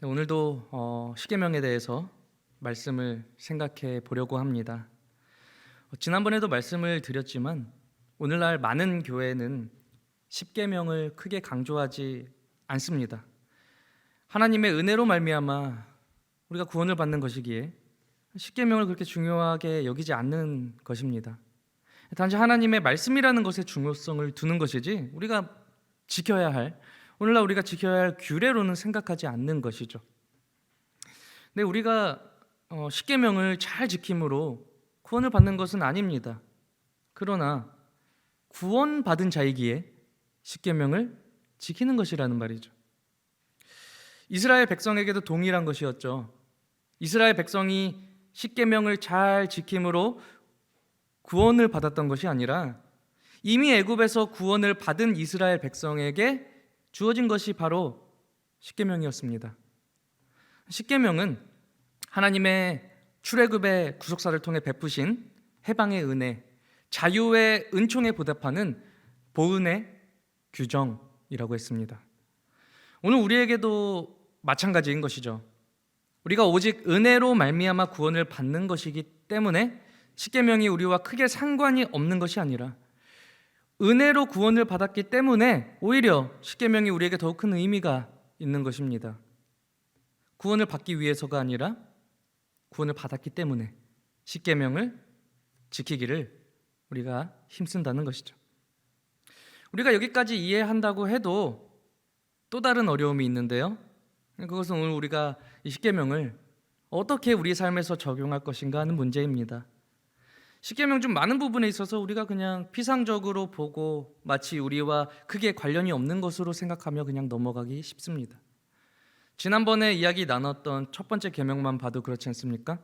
네, 오늘도 어, 십계명에 대해서 말씀을 생각해 보려고 합니다. 어, 지난번에도 말씀을 드렸지만 오늘날 많은 교회는 십계명을 크게 강조하지 않습니다. 하나님의 은혜로 말미암아 우리가 구원을 받는 것이기에 십계명을 그렇게 중요하게 여기지 않는 것입니다. 단지 하나님의 말씀이라는 것의 중요성을 두는 것이지 우리가 지켜야 할 오늘날 우리가 지켜야 할 규례로는 생각하지 않는 것이죠. 근데 우리가 어, 십계명을 잘 지킴으로 구원을 받는 것은 아닙니다. 그러나 구원받은 자이기에 십계명을 지키는 것이라는 말이죠. 이스라엘 백성에게도 동일한 것이었죠. 이스라엘 백성이 십계명을 잘 지킴으로 구원을 받았던 것이 아니라 이미 애굽에서 구원을 받은 이스라엘 백성에게 주어진 것이 바로 십계명이었습니다. 십계명은 하나님의 출애굽의 구속사를 통해 베푸신 해방의 은혜, 자유의 은총에 보답하는 보은의 규정이라고 했습니다. 오늘 우리에게도 마찬가지인 것이죠. 우리가 오직 은혜로 말미암아 구원을 받는 것이기 때문에 십계명이 우리와 크게 상관이 없는 것이 아니라 은혜로 구원을 받았기 때문에 오히려 십계명이 우리에게 더욱 큰 의미가 있는 것입니다. 구원을 받기 위해서가 아니라 구원을 받았기 때문에 십계명을 지키기를 우리가 힘쓴다는 것이죠. 우리가 여기까지 이해한다고 해도 또 다른 어려움이 있는데요. 그것은 오늘 우리가 이 십계명을 어떻게 우리 삶에서 적용할 것인가 하는 문제입니다. 십계명 중 많은 부분에 있어서 우리가 그냥 피상적으로 보고 마치 우리와 크게 관련이 없는 것으로 생각하며 그냥 넘어가기 쉽습니다. 지난번에 이야기 나눴던 첫 번째 계명만 봐도 그렇지 않습니까?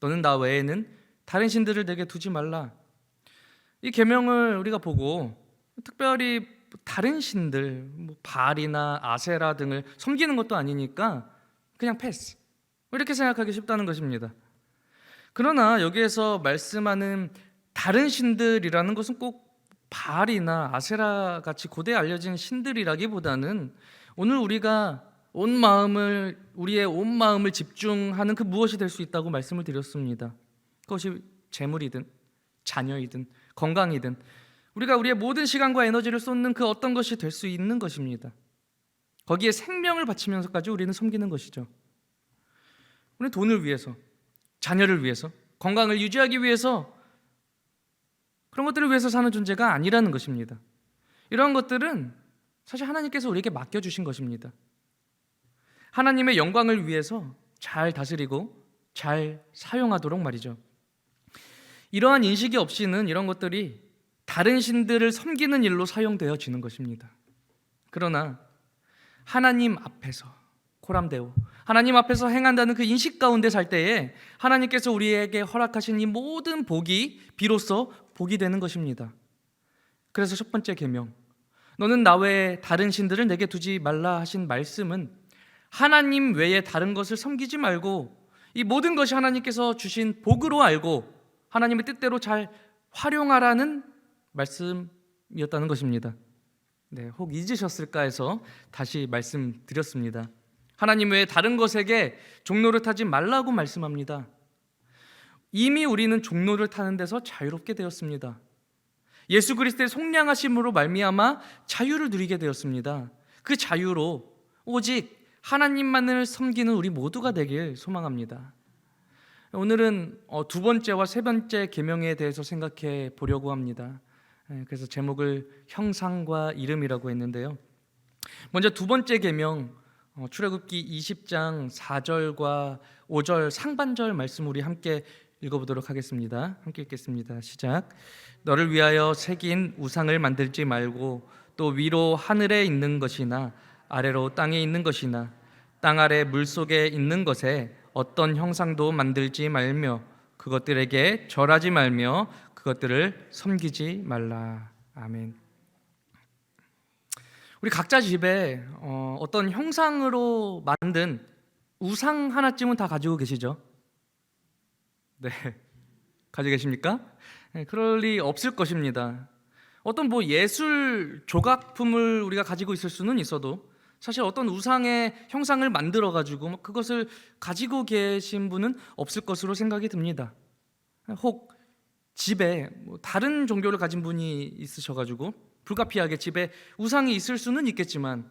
너는 나 외에는 다른 신들을 내게 두지 말라. 이 계명을 우리가 보고 특별히 다른 신들, 뭐 바알이나 아세라 등을 섬기는 것도 아니니까 그냥 패스. 이렇게 생각하기 쉽다는 것입니다. 그러나 여기에서 말씀하는 다른 신들이라는 것은 꼭 바알이나 아세라 같이 고대에 알려진 신들이라기보다는 오늘 우리가 온 마음을 우리의 온 마음을 집중하는 그 무엇이 될 수 있다고 말씀을 드렸습니다. 그것이 재물이든 자녀이든 건강이든 우리가 우리의 모든 시간과 에너지를 쏟는 그 어떤 것이 될 수 있는 것입니다. 거기에 생명을 바치면서까지 우리는 섬기는 것이죠. 우리 돈을 위해서 자녀를 위해서, 건강을 유지하기 위해서 그런 것들을 위해서 사는 존재가 아니라는 것입니다. 이러한 것들은 사실 하나님께서 우리에게 맡겨 주신 것입니다. 하나님의 영광을 위해서 잘 다스리고 잘 사용하도록 말이죠. 이러한 인식이 없이는 이런 것들이 다른 신들을 섬기는 일로 사용되어지는 것입니다. 그러나 하나님 앞에서 코람데오 하나님 앞에서 행한다는 그 인식 가운데 살 때에 하나님께서 우리에게 허락하신 이 모든 복이 비로소 복이 되는 것입니다. 그래서 첫 번째 계명 너는 나 외에 다른 신들을 내게 두지 말라 하신 말씀은 하나님 외에 다른 것을 섬기지 말고 이 모든 것이 하나님께서 주신 복으로 알고 하나님의 뜻대로 잘 활용하라는 말씀이었다는 것입니다. 네, 혹 잊으셨을까 해서 다시 말씀드렸습니다. 하나님 외에 다른 것에게 종로를 타지 말라고 말씀합니다. 이미 우리는 종로를 타는 데서 자유롭게 되었습니다. 예수 그리스도의 속량하심으로 말미암아 자유를 누리게 되었습니다. 그 자유로 오직 하나님만을 섬기는 우리 모두가 되길 소망합니다. 오늘은 어, 두 번째와 세 번째 계명에 대해서 생각해 보려고 합니다. 예, 그래서 제목을 형상과 이름이라고 했는데요. 먼저 두 번째 계명 어, 출애굽기 20장 4절과 5절 상반절 말씀 우리 함께 읽어보도록 하겠습니다. 함께 읽겠습니다. 시작. 너를 위하여 새긴 우상을 만들지 말고 또 위로 하늘에 있는 것이나 아래로 땅에 있는 것이나 땅 아래 물 속에 있는 것에 어떤 형상도 만들지 말며 그것들에게 절하지 말며 그것들을 섬기지 말라. 아멘. 우리 각자 집에 어, 어떤 형상으로 만든 우상 하나쯤은 다 가지고 계시죠? 네, 가지고 계십니까? 네, 그럴 리 없을 것입니다. 어떤 뭐 예술 조각품을 우리가 가지고 있을 수는 있어도 사실 어떤 우상의 형상을 만들어 가지고 그것을 가지고 계신 분은 없을 것으로 생각이 듭니다. 혹 집에 뭐 다른 종교를 가진 분이 있으셔 가지고 불가피하게 집에 우상이 있을 수는 있겠지만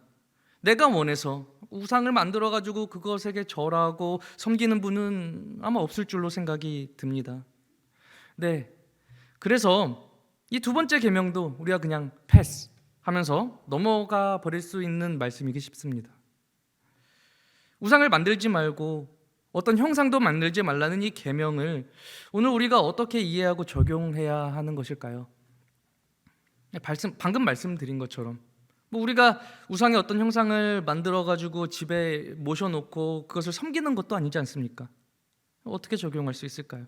내가 원해서 우상을 만들어 가지고 그것에게 절하고 섬기는 분은 아마 없을 줄로 생각이 듭니다. 네. 그래서 이 두 번째 계명도 우리가 그냥 패스 하면서 넘어가 버릴 수 있는 말씀이기 쉽습니다. 우상을 만들지 말고 어떤 형상도 만들지 말라는 이 계명을 오늘 우리가 어떻게 이해하고 적용해야 하는 것일까요? 말씀, 방금 말씀드린 것처럼 뭐 우리가 우상의 어떤 형상을 만들어 가지고 집에 모셔놓고 그것을 섬기는 것도 아니지 않습니까? 어떻게 적용할 수 있을까요?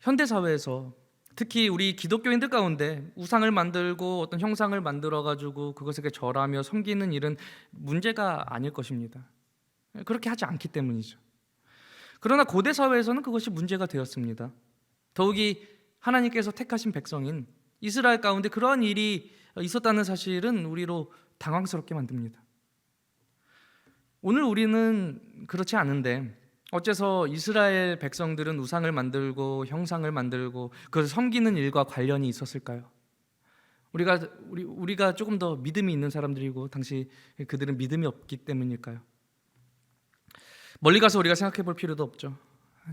현대 사회에서 특히 우리 기독교인들 가운데 우상을 만들고 어떤 형상을 만들어 가지고 그것에게 절하며 섬기는 일은 문제가 아닐 것입니다. 그렇게 하지 않기 때문이죠. 그러나 고대 사회에서는 그것이 문제가 되었습니다. 더욱이 하나님께서 택하신 백성인 이스라엘 가운데 그러한 일이 있었다는 사실은 우리로 당황스럽게 만듭니다. 오늘 우리는 그렇지 않은데 어째서 이스라엘 백성들은 우상을 만들고 형상을 만들고 그것을 섬기는 일과 관련이 있었을까요? 우리가 우리 우리가 조금 더 믿음이 있는 사람들이고 당시 그들은 믿음이 없기 때문일까요? 멀리 가서 우리가 생각해 볼 필요도 없죠.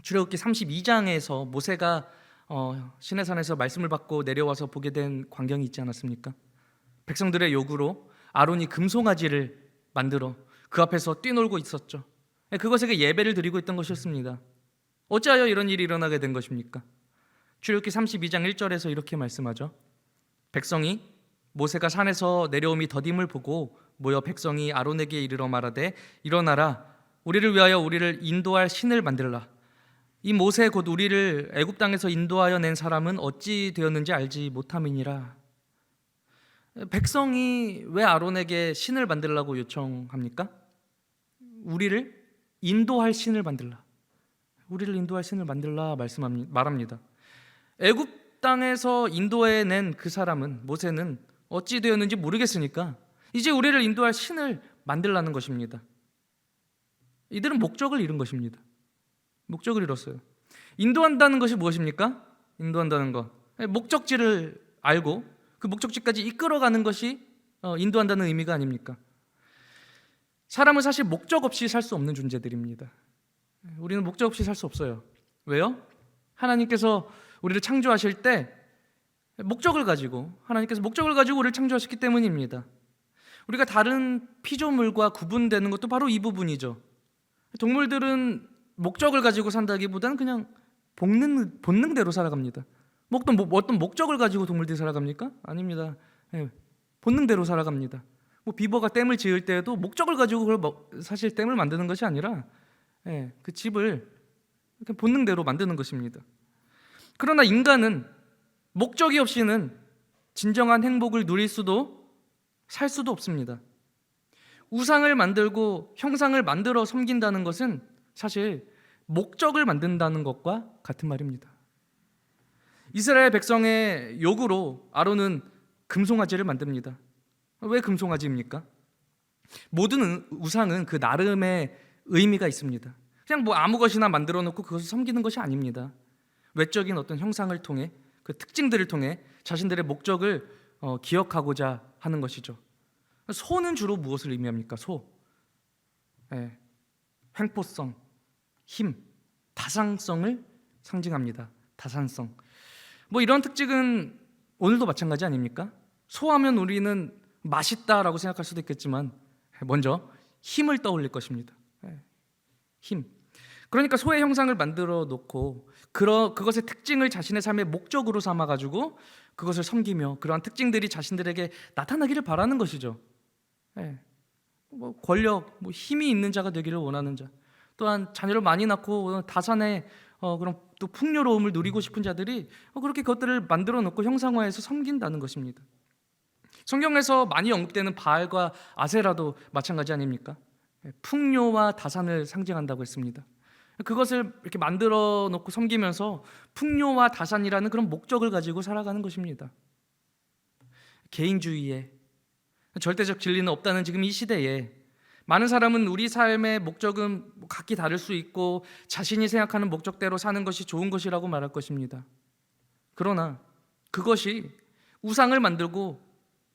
출애굽기 32장에서 모세가 어, 시내산에서 말씀을 받고 내려와서 보게 된 광경이 있지 않았습니까? 백성들의 요구로 아론이 금송아지를 만들어 그 앞에서 뛰놀고 있었죠. 그것에게 예배를 드리고 있던 것이었습니다. 어찌하여 이런 일이 일어나게 된 것입니까? 출애굽기 32장 1절에서 이렇게 말씀하죠. 백성이 모세가 산에서 내려옴이 더딤을 보고 모여 백성이 아론에게 이르러 말하되 일어나라 우리를 위하여 우리를 인도할 신을 만들라 이 모세 곧 우리를 애굽 땅에서 인도하여 낸 사람은 어찌 되었는지 알지 못함이니라 백성이 왜 아론에게 신을 만들라고 요청합니까? 우리를 인도할 신을 만들라. 우리를 인도할 신을 만들라 말씀합니다. 말합니다. 애굽 땅에서 인도해 낸 그 사람은 모세는 어찌 되었는지 모르겠으니까 이제 우리를 인도할 신을 만들라는 것입니다. 이들은 목적을 잃은 것입니다. 목적을 잃었어요. 인도한다는 것이 무엇입니까? 인도한다는 것. 목적지를 알고 그 목적지까지 이끌어가는 것이 어, 인도한다는 의미가 아닙니까? 사람은 사실 목적 없이 살 수 없는 존재들입니다. 우리는 목적 없이 살 수 없어요. 왜요? 하나님께서 우리를 창조하실 때 목적을 가지고 하나님께서 목적을 가지고 우리를 창조하셨기 때문입니다. 우리가 다른 피조물과 구분되는 것도 바로 이 부분이죠. 동물들은 목적을 가지고 산다기보다는 그냥 본능 본능대로 살아갑니다. 뭐 어떤 뭐 어떤 목적을 가지고 동물들이 살아갑니까? 아닙니다. 예, 본능대로 살아갑니다. 뭐 비버가 댐을 지을 때에도 목적을 가지고 그걸 뭐 사실 댐을 만드는 것이 아니라 예, 그 집을 본능대로 만드는 것입니다. 그러나 인간은 목적이 없이는 진정한 행복을 누릴 수도 살 수도 없습니다. 우상을 만들고 형상을 만들어 섬긴다는 것은 사실 목적을 만든다는 것과 같은 말입니다. 이스라엘 백성의 요구로 아론은 금송아지를 만듭니다. 왜 금송아지입니까? 모든 우상은 그 나름의 의미가 있습니다. 그냥 뭐 아무 것이나 만들어 놓고 그것을 섬기는 것이 아닙니다. 외적인 어떤 형상을 통해 그 특징들을 통해 자신들의 목적을 어, 기억하고자 하는 것이죠. 소는 주로 무엇을 의미합니까? 소. 예, 횡포성, 힘, 다상성을 상징합니다. 다산성. 뭐 이런 특징은 오늘도 마찬가지 아닙니까? 소하면 우리는 맛있다라고 생각할 수도 있겠지만 먼저 힘을 떠올릴 것입니다. 예, 힘. 그러니까 소의 형상을 만들어 놓고 그러, 그것의 특징을 자신의 삶의 목적으로 삼아 가지고 그것을 섬기며 그러한 특징들이 자신들에게 나타나기를 바라는 것이죠. 예. 뭐 권력, 뭐 힘이 있는 자가 되기를 원하는 자. 또한 자녀를 많이 낳고 다산의 어, 그런 또 풍요로움을 누리고 싶은 자들이 어, 그렇게 그것들을 만들어 놓고 형상화해서 섬긴다는 것입니다. 성경에서 많이 언급되는 바알과 아세라도 마찬가지 아닙니까? 예, 풍요와 다산을 상징한다고 했습니다. 그것을 이렇게 만들어 놓고 섬기면서 풍요와 다산이라는 그런 목적을 가지고 살아가는 것입니다. 개인주의에 절대적 진리는 없다는 지금 이 시대에 많은 사람은 우리 삶의 목적은 뭐 각기 다를 수 있고 자신이 생각하는 목적대로 사는 것이 좋은 것이라고 말할 것입니다. 그러나 그것이 우상을 만들고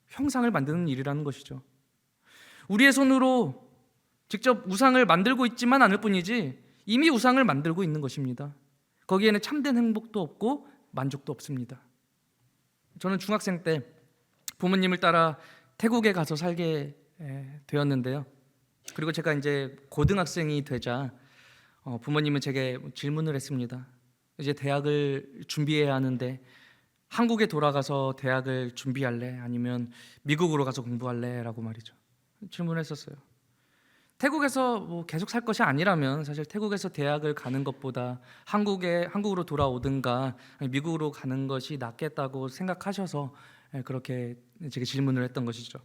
형상을 만드는 일이라는 것이죠. 우리의 손으로 직접 우상을 만들고 있지만 않을 뿐이지 이미 우상을 만들고 있는 것입니다. 거기에는 참된 행복도 없고 만족도 없습니다. 저는 중학생 때 부모님을 따라 태국에 가서 살게 에, 되었는데요. 그리고 제가 이제 고등학생이 되자 어, 부모님은 제게 질문을 했습니다. 이제 대학을 준비해야 하는데 한국에 돌아가서 대학을 준비할래? 아니면 미국으로 가서 공부할래?라고 말이죠. 질문했었어요. 태국에서 뭐 계속 살 것이 아니라면 사실 태국에서 대학을 가는 것보다 한국에 한국으로 돌아오든가 미국으로 가는 것이 낫겠다고 생각하셔서 예, 그렇게 제게 질문을 했던 것이죠.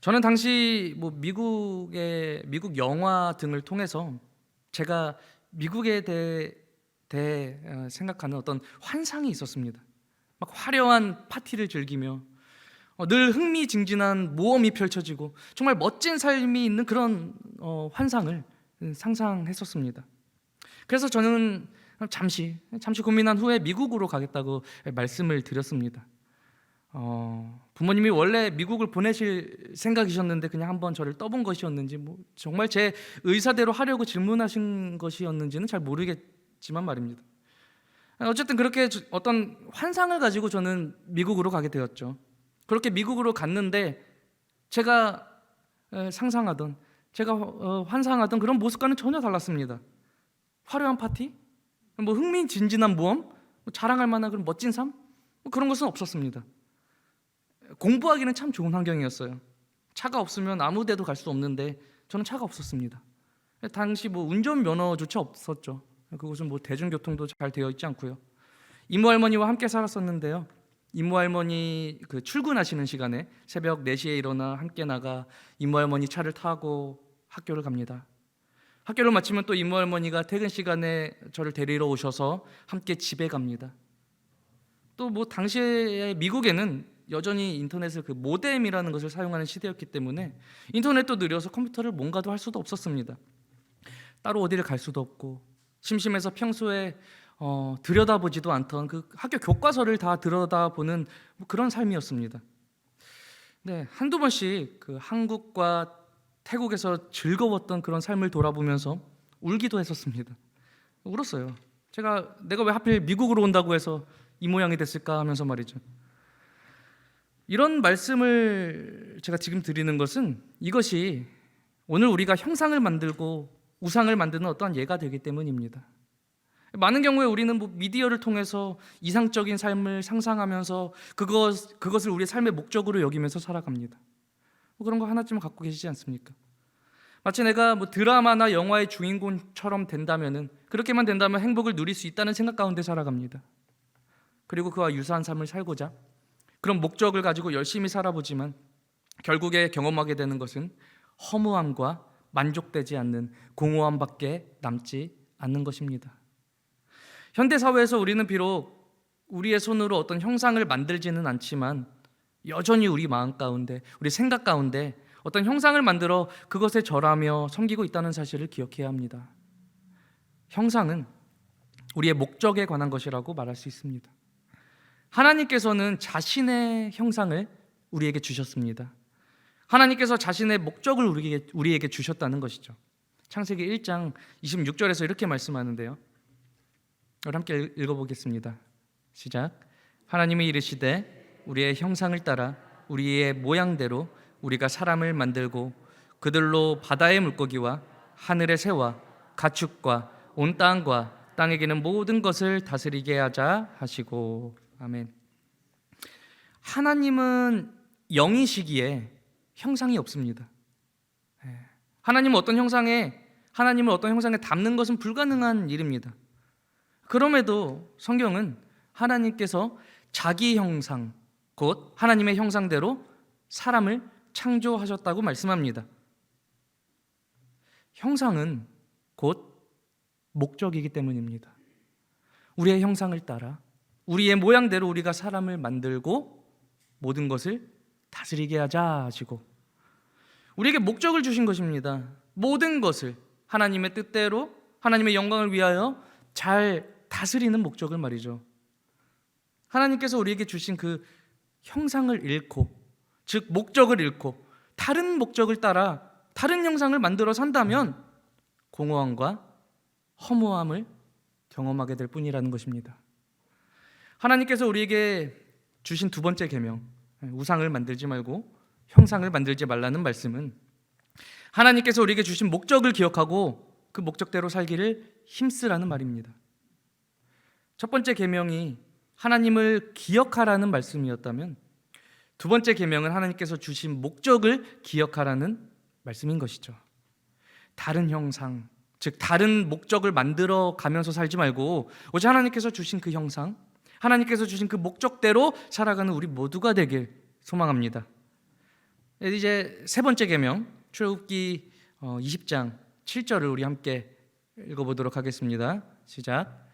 저는 당시 뭐 미국의 미국 영화 등을 통해서 제가 미국에 대해, 대해 어, 생각하는 어떤 환상이 있었습니다. 막 화려한 파티를 즐기며 어, 늘 흥미진진한 모험이 펼쳐지고 정말 멋진 삶이 있는 그런 어, 환상을 상상했었습니다. 그래서 저는 잠시 잠시 고민한 후에 미국으로 가겠다고 말씀을 드렸습니다. 어, 부모님이 원래 미국을 보내실 생각이셨는데 그냥 한번 저를 떠본 것이었는지 뭐 정말 제 의사대로 하려고 질문하신 것이었는지는 잘 모르겠지만 말입니다. 어쨌든 그렇게 저- 어떤 환상을 가지고 저는 미국으로 가게 되었죠. 그렇게 미국으로 갔는데 제가 에, 상상하던 제가 어, 환상하던 그런 모습과는 전혀 달랐습니다. 화려한 파티, 뭐 흥미진진한 모험, 뭐 자랑할 만한 그런 멋진 삶, 뭐 그런 것은 없었습니다. 공부하기는 참 좋은 환경이었어요. 차가 없으면 아무 데도 갈 수 없는데 저는 차가 없었습니다. 당시 뭐 운전 면허조차 없었죠. 그곳은 뭐 대중교통도 잘 되어 있지 않고요. 이모 할머니와 함께 살았었는데요. 이모 할머니 그 출근하시는 시간에 새벽 4시에 일어나 함께 나가 이모 할머니 차를 타고 학교를 갑니다. 학교를 마치면 또 이모 할머니가 퇴근 시간에 저를 데리러 오셔서 함께 집에 갑니다. 또 뭐 당시에 미국에는 여전히 인터넷을 그 모뎀이라는 것을 사용하는 시대였기 때문에 인터넷도 느려서 컴퓨터를 뭔가도 할 수도 없었습니다. 따로 어디를 갈 수도 없고 심심해서 평소에 어, 들여다보지도 않던 그 학교 교과서를 다 들여다보는 뭐 그런 삶이었습니다. 네, 한두 번씩 그 한국과 태국에서 즐거웠던 그런 삶을 돌아보면서 울기도 했었습니다. 울었어요. 제가 내가 왜 하필 미국으로 온다고 해서 이 모양이 됐을까 하면서 말이죠. 이런 말씀을 제가 지금 드리는 것은 이것이 오늘 우리가 형상을 만들고 우상을 만드는 어떠한 예가 되기 때문입니다. 많은 경우에 우리는 뭐 미디어를 통해서 이상적인 삶을 상상하면서 그것 그것을 우리의 삶의 목적으로 여기면서 살아갑니다. 뭐 그런 거 하나쯤 갖고 계시지 않습니까? 마치 내가 뭐 드라마나 영화의 주인공처럼 된다면은 그렇게만 된다면 행복을 누릴 수 있다는 생각 가운데 살아갑니다. 그리고 그와 유사한 삶을 살고자 그런 목적을 가지고 열심히 살아보지만 결국에 경험하게 되는 것은 허무함과 만족되지 않는 공허함밖에 남지 않는 것입니다. 현대 사회에서 우리는 비록 우리의 손으로 어떤 형상을 만들지는 않지만 여전히 우리 마음 가운데, 우리 생각 가운데 어떤 형상을 만들어 그것에 절하며 섬기고 있다는 사실을 기억해야 합니다. 형상은 우리의 목적에 관한 것이라고 말할 수 있습니다. 하나님께서는 자신의 형상을 우리에게 주셨습니다. 하나님께서 자신의 목적을 우리에게, 우리에게 주셨다는 것이죠. 창세기 1장 26절에서 이렇게 말씀하는데요. 우리 함께 읽어보겠습니다. 시작. 하나님이 이르시되 우리의 형상을 따라 우리의 모양대로 우리가 사람을 만들고 그들로 바다의 물고기와 하늘의 새와 가축과 온 땅과 땅에 기는 모든 것을 다스리게 하자 하시고 아멘. 하나님은 영이시기에 형상이 없습니다. 예. 하나님은 어떤 형상에 하나님을 어떤 형상에 담는 것은 불가능한 일입니다. 그럼에도 성경은 하나님께서 자기 형상 곧 하나님의 형상대로 사람을 창조하셨다고 말씀합니다. 형상은 곧 목적이기 때문입니다. 우리의 형상을 따라 우리의 모양대로 우리가 사람을 만들고 모든 것을 다스리게 하자 하시고 우리에게 목적을 주신 것입니다. 모든 것을 하나님의 뜻대로 하나님의 영광을 위하여 잘 다스리는 목적을 말이죠. 하나님께서 우리에게 주신 그 형상을 잃고 즉 목적을 잃고 다른 목적을 따라 다른 형상을 만들어 산다면 공허함과 허무함을 경험하게 될 뿐이라는 것입니다. 하나님께서 우리에게 주신 두 번째 계명 우상을 만들지 말고 형상을 만들지 말라는 말씀은 하나님께서 우리에게 주신 목적을 기억하고 그 목적대로 살기를 힘쓰라는 말입니다. 첫 번째 계명이 하나님을 기억하라는 말씀이었다면 두 번째 계명은 하나님께서 주신 목적을 기억하라는 말씀인 것이죠. 다른 형상, 즉 다른 목적을 만들어 가면서 살지 말고 오직 하나님께서 주신 그 형상, 하나님께서 주신 그 목적대로 살아가는 우리 모두가 되길 소망합니다. 이제 세 번째 계명 출애굽기 20장 7절을 우리 함께 읽어보도록 하겠습니다. 시작.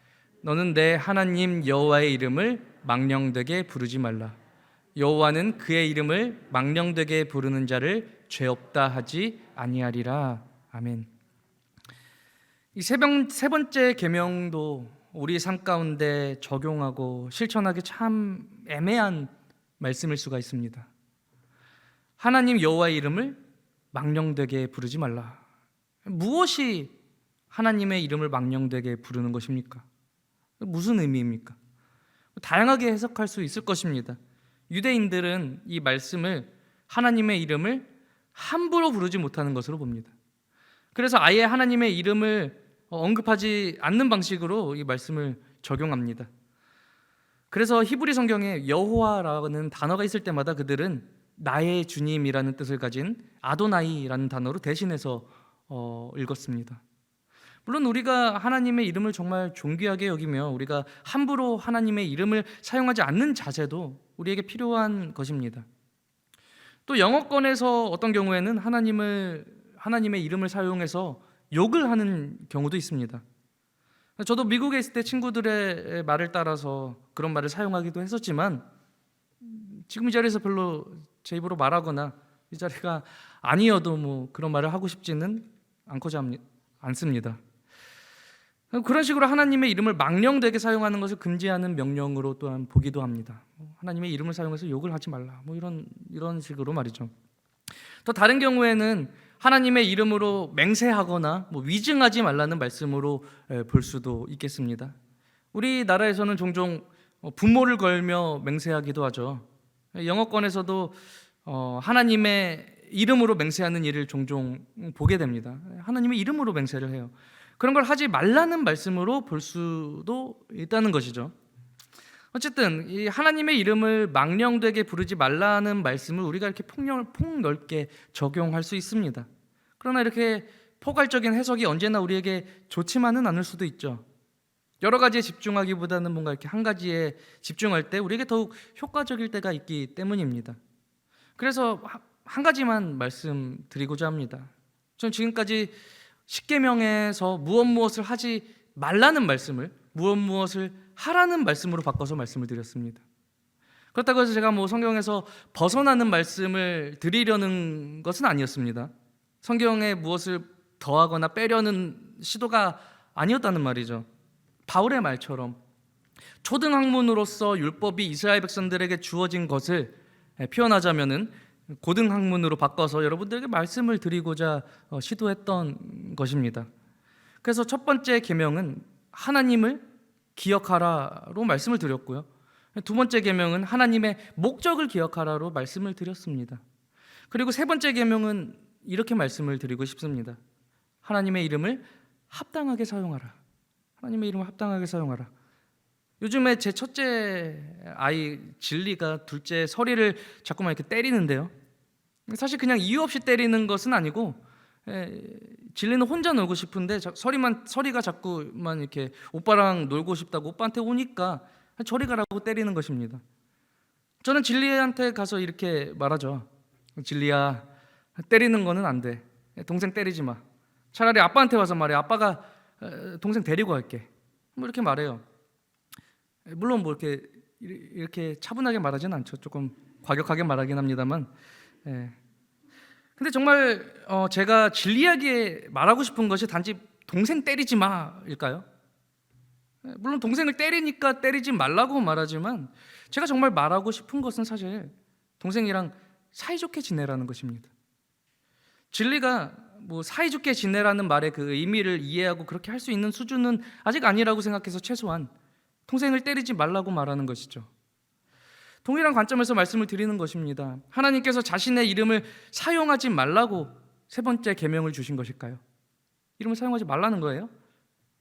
너는 내 하나님 여호와의 이름을 망령되게 부르지 말라. 여호와는 그의 이름을 망령되게 부르는 자를 죄 없다 하지 아니하리라. 아멘. 이세 세 번째 계명도 우리 삶 가운데 적용하고 실천하기 참 애매한 말씀일 수가 있습니다. 하나님 여호와의 이름을 망령되게 부르지 말라. 무엇이 하나님의 이름을 망령되게 부르는 것입니까? 무슨 의미입니까? 다양하게 해석할 수 있을 것입니다. 유대인들은 이 말씀을 하나님의 이름을 함부로 부르지 못하는 것으로 봅니다. 그래서 아예 하나님의 이름을 언급하지 않는 방식으로 이 말씀을 적용합니다. 그래서 히브리 성경에 여호와라는 단어가 있을 때마다 그들은 나의 주님이라는 뜻을 가진 아도나이라는 단어로 대신해서 어, 읽었습니다. 물론 우리가 하나님의 이름을 정말 존귀하게 여기며 우리가 함부로 하나님의 이름을 사용하지 않는 자세도 우리에게 필요한 것입니다. 또 영어권에서 어떤 경우에는 하나님을 하나님의 이름을 사용해서 욕을 하는 경우도 있습니다. 저도 미국에 있을 때 친구들의 말을 따라서 그런 말을 사용하기도 했었지만 지금 이 자리에서 별로 제 입으로 말하거나 이 자리가 아니어도 뭐 그런 말을 하고 싶지는 않고자 않습니다. 그런 식으로 하나님의 이름을 망령되게 사용하는 것을 금지하는 명령으로 또한 보기도 합니다. 하나님의 이름을 사용해서 욕을 하지 말라. 뭐 이런 이런 식으로 말이죠. 또 다른 경우에는 하나님의 이름으로 맹세하거나 뭐 위증하지 말라는 말씀으로 볼 수도 있겠습니다. 우리나라에서는 종종 어, 부모를 걸며 맹세하기도 하죠. 영어권에서도 어, 하나님의 이름으로 맹세하는 일을 종종 보게 됩니다. 하나님의 이름으로 맹세를 해요. 그런 걸 하지 말라는 말씀으로 볼 수도 있다는 것이죠. 어쨌든 이 하나님의 이름을 망령되게 부르지 말라는 말씀을 우리가 이렇게 폭렬, 폭넓게 적용할 수 있습니다. 그러나 이렇게 포괄적인 해석이 언제나 우리에게 좋지만은 않을 수도 있죠. 여러 가지에 집중하기보다는 뭔가 이렇게 한 가지에 집중할 때 우리에게 더욱 효과적일 때가 있기 때문입니다. 그래서 한 가지만 말씀드리고자 합니다. 전 지금까지 십계명에서 무엇 무엇을 하지 말라는 말씀을 무엇 무엇을 하라는 말씀으로 바꿔서 말씀을 드렸습니다. 그렇다고 해서 제가 뭐 성경에서 벗어나는 말씀을 드리려는 것은 아니었습니다. 성경에 무엇을 더하거나 빼려는 시도가 아니었다는 말이죠. 바울의 말처럼 초등 학문으로서 율법이 이스라엘 백성들에게 주어진 것을 표현하자면은 고등 학문으로 바꿔서 여러분들에게 말씀을 드리고자 어, 시도했던 것입니다. 그래서 첫 번째 계명은 하나님을 기억하라로 말씀을 드렸고요. 두 번째 계명은 하나님의 목적을 기억하라로 말씀을 드렸습니다. 그리고 세 번째 계명은 이렇게 말씀을 드리고 싶습니다. 하나님의 이름을 합당하게 사용하라. 하나님의 이름을 합당하게 사용하라. 요즘에 제 첫째 아이 진리가 둘째 서리를 자꾸만 이렇게 때리는데요. 사실 그냥 이유 없이 때리는 것은 아니고 에, 진리는 혼자 놀고 싶은데 자, 서리만 서리가 자꾸만 이렇게 오빠랑 놀고 싶다고 오빠한테 오니까 저리 가라고 때리는 것입니다. 저는 진리한테 가서 이렇게 말하죠. 진리야 때리는 거는 안 돼. 동생 때리지 마. 차라리 아빠한테 와서 말해. 아빠가 동생 데리고 갈게. 뭐 이렇게 말해요. 물론 뭐 이렇게 이렇게 차분하게 말하지는 않죠. 조금 과격하게 말하긴 합니다만. 예. 근데 정말 어, 제가 진리하게 말하고 싶은 것이 단지 동생 때리지 마일까요? 예, 물론 동생을 때리니까 때리지 말라고 말하지만 제가 정말 말하고 싶은 것은 사실 동생이랑 사이좋게 지내라는 것입니다. 진리가 뭐 사이좋게 지내라는 말의 그 의미를 이해하고 그렇게 할 수 있는 수준은 아직 아니라고 생각해서 최소한 동생을 때리지 말라고 말하는 것이죠. 동일한 관점에서 말씀을 드리는 것입니다. 하나님께서 자신의 이름을 사용하지 말라고 세 번째 계명을 주신 것일까요? 이름을 사용하지 말라는 거예요?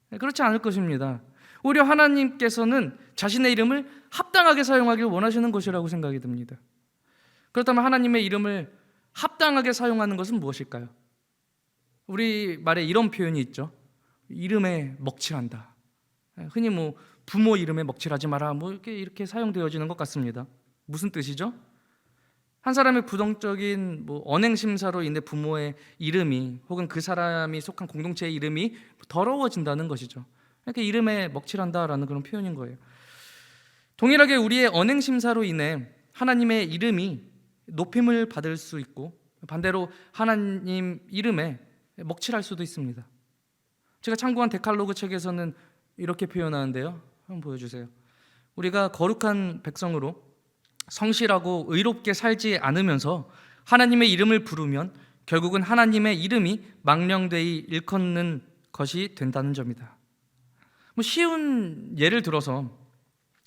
네, 그렇지 않을 것입니다. 오히려 하나님께서는 자신의 이름을 합당하게 사용하길 원하시는 것이라고 생각이 듭니다. 그렇다면 하나님의 이름을 합당하게 사용하는 것은 무엇일까요? 우리 말에 이런 표현이 있죠. 이름에 먹칠한다. 흔히 뭐 부모 이름에 먹칠하지 마라. 뭐 이렇게 이렇게 사용되어지는 것 같습니다. 무슨 뜻이죠? 한 사람의 부정적인 뭐 언행 심사로 인해 부모의 이름이 혹은 그 사람이 속한 공동체의 이름이 더러워진다는 것이죠. 이렇게 이름에 먹칠한다라는 그런 표현인 거예요. 동일하게 우리의 언행 심사로 인해 하나님의 이름이 높임을 받을 수 있고 반대로 하나님 이름에 먹칠할 수도 있습니다. 제가 참고한 데칼로그 책에서는 이렇게 표현하는데요. 한번 보여주세요. 우리가 거룩한 백성으로 성실하고 의롭게 살지 않으면서 하나님의 이름을 부르면 결국은 하나님의 이름이 망령되이 일컫는 것이 된다는 점이다. 뭐 쉬운 예를 들어서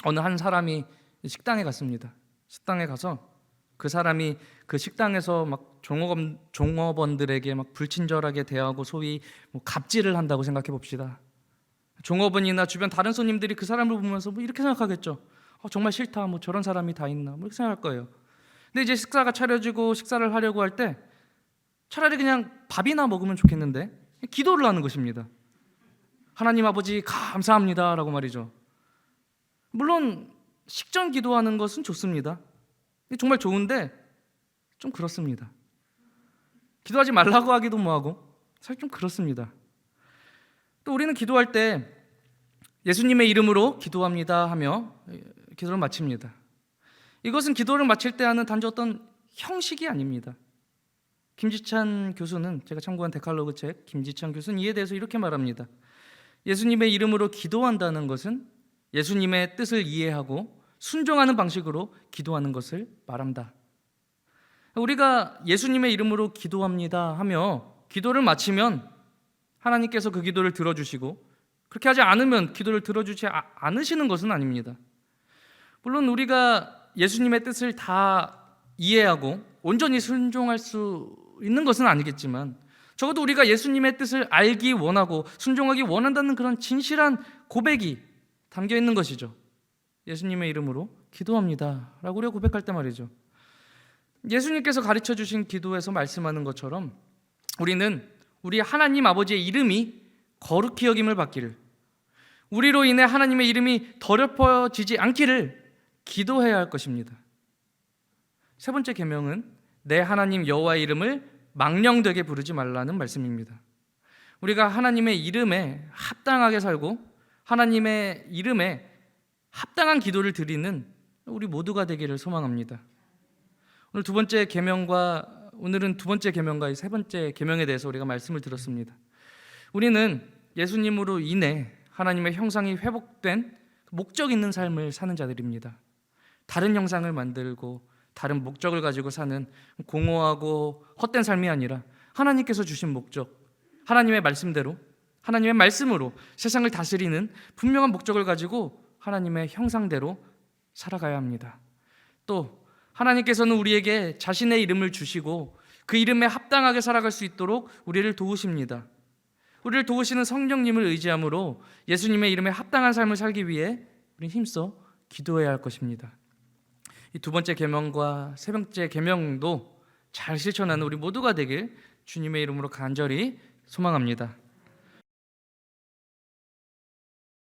어느 한 사람이 식당에 갔습니다. 식당에 가서 그 사람이 그 식당에서 막 종업 종업원들에게 막 불친절하게 대하고 소위 뭐 갑질을 한다고 생각해 봅시다. 종업원이나 주변 다른 손님들이 그 사람을 보면서 뭐 이렇게 생각하겠죠. 어, 정말 싫다. 뭐 저런 사람이 다 있나. 뭐 이렇게 생각할 거예요. 근데 이제 식사가 차려지고 식사를 하려고 할 때 차라리 그냥 밥이나 먹으면 좋겠는데 기도를 하는 것입니다. 하나님 아버지 감사합니다라고 말이죠. 물론 식전 기도하는 것은 좋습니다. 정말 좋은데 좀 그렇습니다. 기도하지 말라고 하기도 뭐하고 사실 좀 그렇습니다. 또 우리는 기도할 때 예수님의 이름으로 기도합니다 하며 기도를 마칩니다. 이것은 기도를 마칠 때 하는 단지 어떤 형식이 아닙니다. 김지찬 교수는 제가 참고한 데칼로그 책 김지찬 교수는 이에 대해서 이렇게 말합니다. 예수님의 이름으로 기도한다는 것은 예수님의 뜻을 이해하고 순종하는 방식으로 기도하는 것을 말한다. 우리가 예수님의 이름으로 기도합니다 하며 기도를 마치면 하나님께서 그 기도를 들어주시고 그렇게 하지 않으면 기도를 들어주지 아- 않으시는 것은 아닙니다. 물론 우리가 예수님의 뜻을 다 이해하고 온전히 순종할 수 있는 것은 아니겠지만 적어도 우리가 예수님의 뜻을 알기 원하고 순종하기 원한다는 그런 진실한 고백이 담겨 있는 것이죠. 예수님의 이름으로 기도합니다 라고 우리가 고백할 때 말이죠. 예수님께서 가르쳐 주신 기도에서 말씀하는 것처럼 우리는 우리 하나님 아버지의 이름이 거룩히 여김을 받기를 우리로 인해 하나님의 이름이 더럽혀지지 않기를 기도해야 할 것입니다. 세 번째 계명은 내 하나님 여호와의 이름을 망령되게 부르지 말라는 말씀입니다. 우리가 하나님의 이름에 합당하게 살고 하나님의 이름에 합당한 기도를 드리는 우리 모두가 되기를 소망합니다. 오늘 두 번째 계명과 오늘은 두 번째 계명과 세 번째 계명에 대해서 우리가 말씀을 들었습니다. 우리는 예수님으로 인해 하나님의 형상이 회복된 목적 있는 삶을 사는 자들입니다. 다른 형상을 만들고 다른 목적을 가지고 사는 공허하고 헛된 삶이 아니라 하나님께서 주신 목적, 하나님의 말씀대로 하나님의 말씀으로 세상을 다스리는 분명한 목적을 가지고 하나님의 형상대로 살아가야 합니다. 또 하나님께서는 우리에게 자신의 이름을 주시고 그 이름에 합당하게 살아갈 수 있도록 우리를 도우십니다. 우리를 도우시는 성령님을 의지함으로 예수님의 이름에 합당한 삶을 살기 위해 우리는 힘써 기도해야 할 것입니다. 이 두 번째 계명과 세 번째 계명도 잘 실천하는 우리 모두가 되길 주님의 이름으로 간절히 소망합니다.